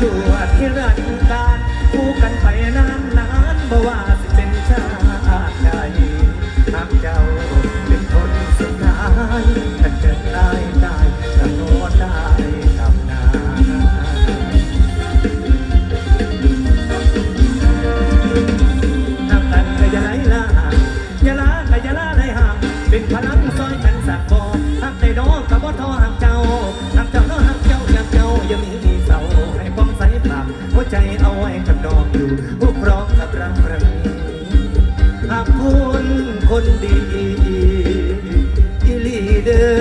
จวดที่รันการคู่กันไปนานนานบ่ว่าสิเป็นชาติใดหากเจ้าเป็นคนสุดท้ายถ้าเกิดได้ได้ถ้าโนได้ทำนาทำกันก็อย่าไหลล่าอย่าล้าก็อย่าล้าไหลห่างเป็นพลังซอยกันสักบ่หักได้ดอกกับบ่ทอ หัวใจเอาไว้กับดองอยู่พวกร้องกับรักครั้งนี้หากคุณคนดีอีลีเดอ